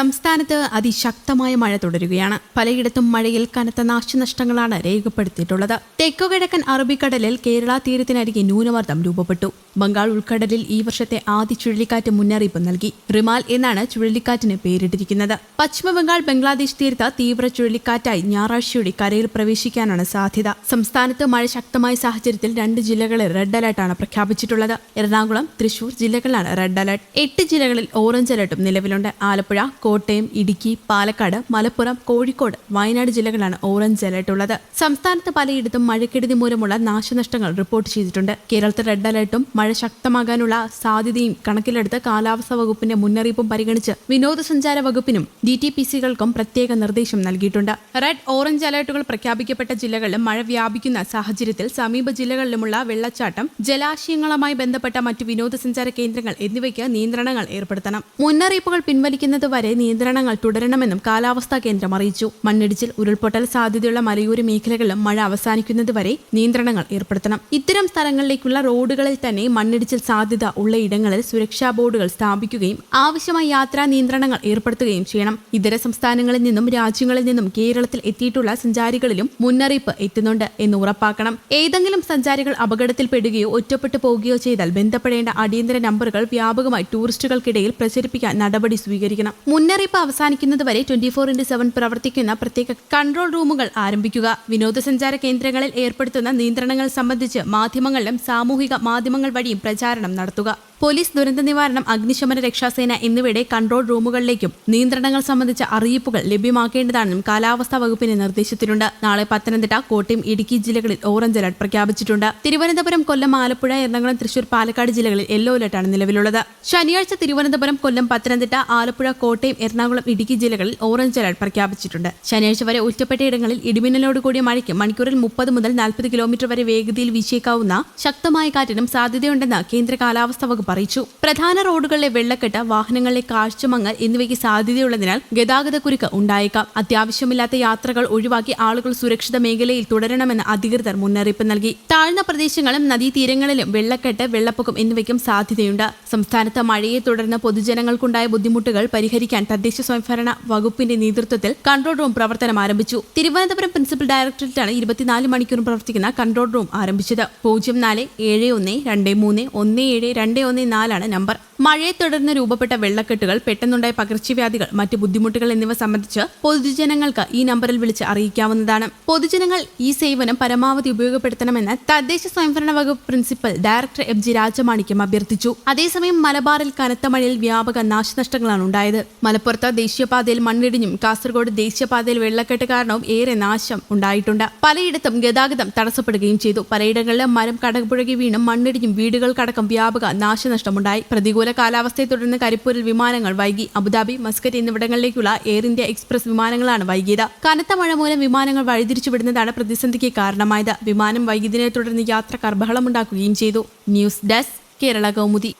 സംസ്ഥാനത്ത് അതിശക്തമായ മഴ തുടരുകയാണ്. പലയിടത്തും മഴയിൽ കനത്ത നാശനഷ്ടങ്ങളാണ് രേഖപ്പെടുത്തിയിട്ടുള്ളത്. തെക്കുകിഴക്കൻ അറബിക്കടലിൽ കേരള തീരത്തിനരികെ ന്യൂനമർദ്ദം രൂപപ്പെട്ടു. ബംഗാൾ ഉൾക്കടലിൽ ഈ വർഷത്തെ ആദ്യ ചുഴലിക്കാറ്റ് മുന്നറിയിപ്പ് നൽകി. റിമാൽ എന്നാണ് ചുഴലിക്കാറ്റിന് പേരിട്ടിരിക്കുന്നത്. പശ്ചിമബംഗാൾ ബംഗ്ലാദേശ് തീരത്ത് തീവ്ര ചുഴലിക്കാറ്റായി ഞായറാഴ്ചയോടെ കരയിൽ പ്രവേശിക്കാനാണ് സാധ്യത. സംസ്ഥാനത്ത് മഴ ശക്തമായ സാഹചര്യത്തിൽ രണ്ട് ജില്ലകളിൽ റെഡ് അലർട്ടാണ് പ്രഖ്യാപിച്ചിട്ടുള്ളത്. എറണാകുളം തൃശൂർ ജില്ലകളിലാണ് റെഡ് അലർട്ട്. എട്ട് ജില്ലകളിൽ ഓറഞ്ച് അലർട്ടും നിലവിലുണ്ട്. ആലപ്പുഴ കോട്ടയം ഇടുക്കി പാലക്കാട് മലപ്പുറം കോഴിക്കോട് വയനാട് ജില്ലകളാണ് ഓറഞ്ച് അലർട്ട് ഉള്ളത് സംസ്ഥാനത്ത് പലയിടത്തും മഴക്കെടുതി മൂലമുള്ള നാശനഷ്ടങ്ങൾ റിപ്പോർട്ട് ചെയ്തിട്ടുണ്ട്. കേരളത്തിൽ റെഡ് അലർട്ടും മഴ ശക്തമാകാനുള്ള സാധ്യതയും കണക്കിലെടുത്ത് കാലാവസ്ഥാ വകുപ്പിന്റെ മുന്നറിയിപ്പും പരിഗണിച്ച് വിനോദസഞ്ചാര വകുപ്പിനും ഡി ടി പി സികൾക്കും പ്രത്യേക നിർദ്ദേശം നൽകിയിട്ടുണ്ട്. റെഡ് ഓറഞ്ച് അലർട്ടുകൾ പ്രഖ്യാപിക്കപ്പെട്ട ജില്ലകളിലും മഴ വ്യാപിക്കുന്ന സാഹചര്യത്തിൽ സമീപ ജില്ലകളിലുമുള്ള വെള്ളച്ചാട്ടം ജലാശയങ്ങളുമായി ബന്ധപ്പെട്ട മറ്റ് വിനോദസഞ്ചാര കേന്ദ്രങ്ങൾ എന്നിവയ്ക്ക് നിയന്ത്രണങ്ങൾ ഏർപ്പെടുത്തണം. മുന്നറിയിപ്പുകൾ പിൻവലിക്കുന്നതുവരെ നിയന്ത്രണങ്ങൾ തുടരണമെന്നും കാലാവസ്ഥാ കേന്ദ്രം അറിയിച്ചു. മണ്ണിടിച്ചിൽ ഉരുൾപൊട്ടൽ സാധ്യതയുള്ള മലയോര മേഖലകളിലും മഴ അവസാനിക്കുന്നതുവരെ നിയന്ത്രണങ്ങൾ ഏർപ്പെടുത്തണം. ഇത്തരം സ്ഥലങ്ങളിലേക്കുള്ള റോഡുകളിൽ തന്നെ മണ്ണിടിച്ചിൽ സാധ്യത ഉള്ള ഇടങ്ങളിൽ സുരക്ഷാ ബോർഡുകൾ സ്ഥാപിക്കുകയും ആവശ്യമായ യാത്രാ നിയന്ത്രണങ്ങൾ ഏർപ്പെടുത്തുകയും ചെയ്യണം. ഇതര സംസ്ഥാനങ്ങളിൽ നിന്നും രാജ്യങ്ങളിൽ നിന്നും കേരളത്തിൽ എത്തിയിട്ടുള്ള സഞ്ചാരികളിലും മുന്നറിയിപ്പ് എത്തുന്നുണ്ട് എന്ന് ഉറപ്പാക്കണം. ഏതെങ്കിലും സഞ്ചാരികൾ അപകടത്തിൽപ്പെടുകയോ ഒറ്റപ്പെട്ടു പോവുകയോ ചെയ്താൽ ബന്ധപ്പെടേണ്ട അടിയന്തര നമ്പറുകൾ വ്യാപകമായി ടൂറിസ്റ്റുകൾക്കിടയിൽ പ്രചരിപ്പിക്കാൻ നടപടി സ്വീകരിക്കണം. മുന്നറിയിപ്പ് അവസാനിക്കുന്നതുവരെ ട്വന്റി ഫോർ ഇന്റു സെവൻ പ്രവർത്തിക്കുന്ന പ്രത്യേക കൺട്രോൾ റൂമുകൾ ആരംഭിക്കുക. വിനോദസഞ്ചാര കേന്ദ്രങ്ങളിൽ ഏർപ്പെടുത്തുന്ന നിയന്ത്രണങ്ങൾ സംബന്ധിച്ച് മാധ്യമങ്ങളിലും സാമൂഹിക മാധ്യമങ്ങൾ വഴിയും പ്രചാരണം നടത്തുക. പോലീസ് ദുരന്ത നിവാരണം അഗ്നിശമന രക്ഷാസേന എന്നിവയുടെ കൺട്രോൾ റൂമുകളിലേക്കും നിയന്ത്രണങ്ങൾ സംബന്ധിച്ച അറിയിപ്പുകൾ ലഭ്യമാക്കേണ്ടതാണെന്നും കാലാവസ്ഥാ വകുപ്പിന്റെ നിർദ്ദേശത്തിലുണ്ട് നാളെ പത്തനംതിട്ട കോട്ടയം ഇടുക്കി ജില്ലകളിൽ ഓറഞ്ച് അലർട്ട് പ്രഖ്യാപിച്ചിട്ടുണ്ട്. തിരുവനന്തപുരം കൊല്ലം ആലപ്പുഴ എറണാകുളം തൃശൂർ പാലക്കാട് ജില്ലകളിൽ യെല്ലോ അലർട്ടാണ് നിലവിലുള്ളത്. ശനിയാഴ്ച തിരുവനന്തപുരം കൊല്ലം പത്തനംതിട്ട ആലപ്പുഴ കോട്ടയം എറണാകുളം ഇടുക്കി ജില്ലകളിൽ ഓറഞ്ച് അലർട്ട് പ്രഖ്യാപിച്ചിട്ടുണ്ട്. ശനിയാഴ്ച വരെ ഒറ്റപ്പെട്ടയിടങ്ങളിൽ ഇടിമിന്നലോട് കൂടിയ മഴയ്ക്ക് മണിക്കൂറിൽ മുപ്പത് മുതൽ നാൽപ്പത് കിലോമീറ്റർ വരെ വേഗതയിൽ വീശിയേക്കാവുന്ന ശക്തമായ കാറ്റിനും സാധ്യതയുണ്ടെന്ന് കേന്ദ്ര കാലാവസ്ഥാ വകുപ്പ് അറിയിച്ചു. പ്രധാന റോഡുകളിലെ വെള്ളക്കെട്ട് വാഹനങ്ങളിലെ കാഴ്ചമങ്ങൽ എന്നിവയ്ക്ക് സാധ്യതയുള്ളതിനാൽ ഗതാഗതക്കുരുക്ക് ഉണ്ടായേക്കാം. അത്യാവശ്യമില്ലാത്ത യാത്രകൾ ഒഴിവാക്കി ആളുകൾ സുരക്ഷിത മേഖലയിൽ തുടരണമെന്ന് അധികൃതർ മുന്നറിയിപ്പ് നൽകി. താഴ്ന്ന പ്രദേശങ്ങളും നദീതീരങ്ങളിലും വെള്ളക്കെട്ട് വെള്ളപ്പൊക്കം എന്നിവയ്ക്കും സാധ്യതയുണ്ട്. സംസ്ഥാനത്ത് മഴയെ തുടർന്ന് പൊതുജനങ്ങൾക്കുണ്ടായ ബുദ്ധിമുട്ടുകൾ പരിഹരിക്കാൻ തദ്ദേശ സ്വയംഭരണ വകുപ്പിന്റെ നേതൃത്വത്തിൽ കൺട്രോൾ റൂം പ്രവർത്തനം ആരംഭിച്ചു. തിരുവനന്തപുരം പ്രിൻസിപ്പൽ ഡയറക്ടറേറ്റാണ് ഇരുപത്തിനാല് മണിക്കൂറും പ്രവർത്തിക്കുന്ന കൺട്രോൾ റൂം ആരംഭിച്ചത്. പൂജ്യം നാല് ഏഴ് ഒന്ന് രണ്ട് മൂന്ന് ഒന്ന് ഏഴ് രണ്ട് ഒന്ന് നാലാണ് നമ്പർ. മഴയെ തുടർന്ന് രൂപപ്പെട്ട വെള്ളക്കെട്ടുകൾ പെട്ടെന്നുണ്ടായ പകർച്ചവ്യാധികൾ മറ്റ് ബുദ്ധിമുട്ടുകൾ എന്നിവ സംബന്ധിച്ച് പൊതുജനങ്ങൾക്ക് ഈ നമ്പറിൽ വിളിച്ച് അറിയിക്കാവുന്നതാണ്. പൊതുജനങ്ങൾ ഈ സേവനം പരമാവധി ഉപയോഗപ്പെടുത്തണമെന്ന് തദ്ദേശ സ്വയംഭരണ വകുപ്പ് principal director M G Rajamanickam അഭ്യർത്ഥിച്ചു. അതേസമയം മലബാറിൽ കനത്ത മഴയിൽ വ്യാപക നാശനഷ്ടങ്ങളാണ് ഉണ്ടായത്. മലപ്പുറത്ത് ദേശീയപാതയിൽ മണ്ണിടിഞ്ഞും കാസർഗോഡ് ദേശീയപാതയിൽ വെള്ളക്കെട്ട് കാരണവും ഏറെ നാശം ഉണ്ടായിട്ടുണ്ട്. പലയിടത്തും ഗതാഗതം തടസ്സപ്പെടുകയും ചെയ്തു. പലയിടങ്ങളിലും മരം കടപുഴകി വീണും മണ്ണിടിഞ്ഞും വീടുകൾക്കടക്കം വ്യാപക നാശനഷ്ടമുണ്ടായി. പ്രതികൂല കാലാവസ്ഥയെ തുടർന്ന് കരിപ്പൂരിൽ വിമാനങ്ങൾ വൈകി. അബുദാബി മസ്കറ്റ് എന്നിവിടങ്ങളിലേക്കുള്ള എയർ ഇന്ത്യ എക്സ്പ്രസ് വിമാനങ്ങളാണ് വൈകിയത്. കനത്ത മഴ മൂലം വിമാനങ്ങൾ വഴിതിരിച്ചുവിടുന്നതാണ് പ്രതിസന്ധിക്ക് കാരണമായത്. വിമാനം വൈകിയതിനെ തുടർന്ന് യാത്രക്കാർ ബഹളമുണ്ടാക്കുകയും ചെയ്തു. News desk Kerala Kaumudi.